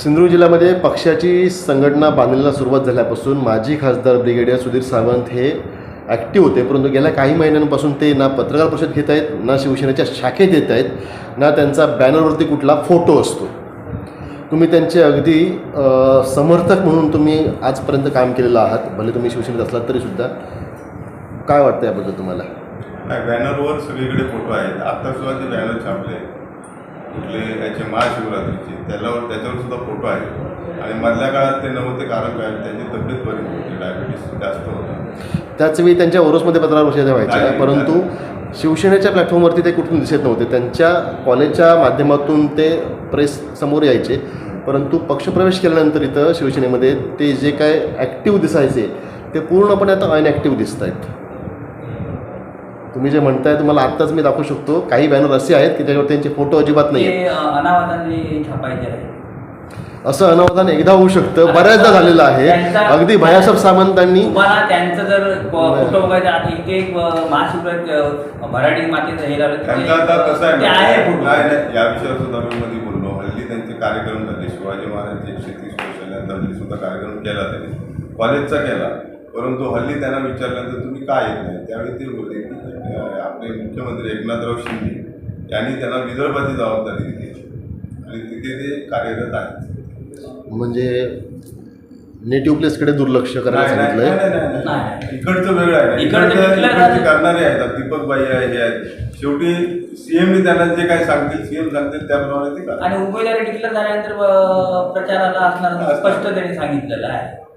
सिंधुदुर्ग जिल्ह्यामध्ये पक्षाची संघटना बांधण्याला सुरुवात झाल्यापासून माजी खासदार ब्रिगेडियर सुधीर सावंत हे ॲक्टिव्ह होते. परंतु गेल्या काही महिन्यांपासून ते ना पत्रकार परिषद घेत आहेत ना शिवसेनेच्या शाखेत येत आहेत ना त्यांचा बॅनरवरती कुठला फोटो असतो. तुम्ही त्यांचे अगदी समर्थक म्हणून तुम्ही आजपर्यंत काम केलेलं आहात. भले तुम्ही शिवसेनेत असलात तरीसुद्धा. काय वाटतं याबद्दल तुम्हाला? नाही बॅनरवर सगळीकडे फोटो आहेत. आता सुद्धा ते बॅनर छापले कुठले याचे महाशिवरात्रीचे त्याच्यावर त्याच्यावर सुद्धा फोटो आहेत आणि मधल्या काळात ते नव्हते कारण काय? त्यांची तब्येत बरी नव्हती डायबिटीस जास्त होता. त्याच वेळी त्यांच्या ओरोसमध्ये पत्रकार परिषद व्हायच्या परंतु शिवसेनेच्या प्लॅटफॉर्मवरती ते कुठून दिसत नव्हते. त्यांच्या कॉलेजच्या माध्यमातून ते प्रेस समोर यायचे. परंतु पक्षप्रवेश केल्यानंतर इथं शिवसेनेमध्ये ते जे काय ॲक्टिव्ह दिसायचे ते पूर्णपणे आता अनॲक्टिव्ह दिसत आहेत तुम्ही जे म्हणताय तुम्हाला आत्ताच मी दाखवू शकतो. काही बॅनर असे आहेत की त्याच्यावर त्यांचे फोटो अजिबात नाही आहेत ते अ, अनावादाने छापायचे आहे असं अनावधान एकदा होऊ शकतं. बऱ्याचदा झालेलं आहे. त्यांचा- अगदी भयासाहेब सामंतांनी तुम्हाला त्यांचं जर. फोटो बघायचा एक मराठी मातेचं हे झालं त्यांचा आता कसं आहे ते आहे माहिती आहे? फोटो नाही नाही. या विषयावर सुद्धा मी मध्ये बोललो. हल्ली त्यांचे कार्यक्रम झाले. शिवाजी महाराज एकशे तीस वर्षानंतर सुद्धा कार्यक्रम केला त्यांनी. कॉलेजचा केला. परंतु हल्ली त्यांना विचारल्यानंतर तुम्ही का येत नाही? त्यावेळी ते बोलले की आपले मुख्यमंत्री एकनाथराव शिंदे यांनी त्यांना विदर्भाची जबाबदारी दिली आणि तिथे ते कार्यरत आहेत. म्हणजे नेटिव्ह प्लेसकडे दुर्लक्ष करायला. नाही. इकडचं वेगळं आहे. इकडचं. करणारे आहेत. दीपक बाई आहे हे आहेत. शेवटी सीएमने त्यांना जे काही सांगतील सीएम सांगतील त्याप्रमाणे ते. आणि उमेदवारी डिक्लेअर झाल्यानंतर प्रचाराला असणार. स्पष्ट त्यांनी सांगितलेलं आहे.